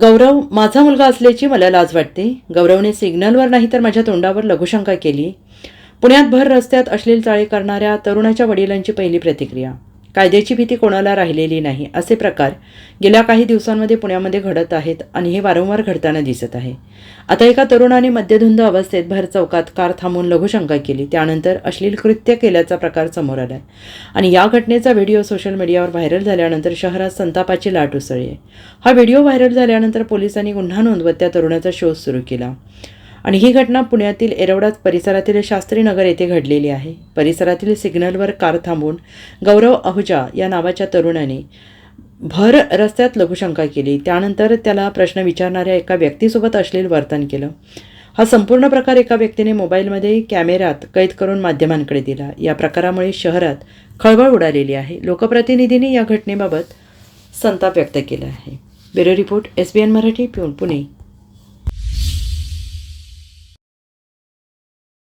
गौरव माझा मुलगा असल्याची मला लाज वाटते. गौरवने सिग्नलवर नाही तर माझ्या तोंडावर लघुशंका केली. पुण्यात भर रस्त्यात अश्लील चाळी करणाऱ्या तरुणाच्या वडिलांची पहिली प्रतिक्रिया. कायद्याची भीती कोणाला राहिलेली नाही असे प्रकार गेल्या काही दिवसांमध्ये पुण्यामध्ये घडत आहेत आणि हे वारंवार घडताना दिसत आहे. आता एका तरुणाने मद्यधुंद अवस्थेत भर चौकात कार थांबून लघुशंका केली त्यानंतर अश्लील कृत्य केल्याचा प्रकार समोर आला आणि या घटनेचा व्हिडिओ सोशल मीडियावर व्हायरल झाल्यानंतर शहरात संतापाची लाट उसळली आहे. हा व्हिडिओ व्हायरल झाल्यानंतर पोलिसांनी गुन्हा नोंदवत त्या तरुणाचा शोध सुरू केला. आणि ही घटना पुण्यातील एरवडा परिसरातील शास्त्रीनगर येथे घडलेली आहे. परिसरातील सिग्नलवर कार थांबून गौरव अहुजा या नावाच्या तरुणाने भर रस्त्यात लघुशंका केली. त्यानंतर त्याला प्रश्न विचारणाऱ्या एका व्यक्तीसोबत अश्लील वर्तन केलं. हा संपूर्ण प्रकार एका व्यक्तीने मोबाईलमध्ये कॅमेऱ्यात कैद करून माध्यमांकडे दिला. या प्रकारामुळे शहरात खळबळ उडालेली आहे. लोकप्रतिनिधींनी या घटनेबाबत संताप व्यक्त केला आहे. Bureau report S B N Marathi Pune.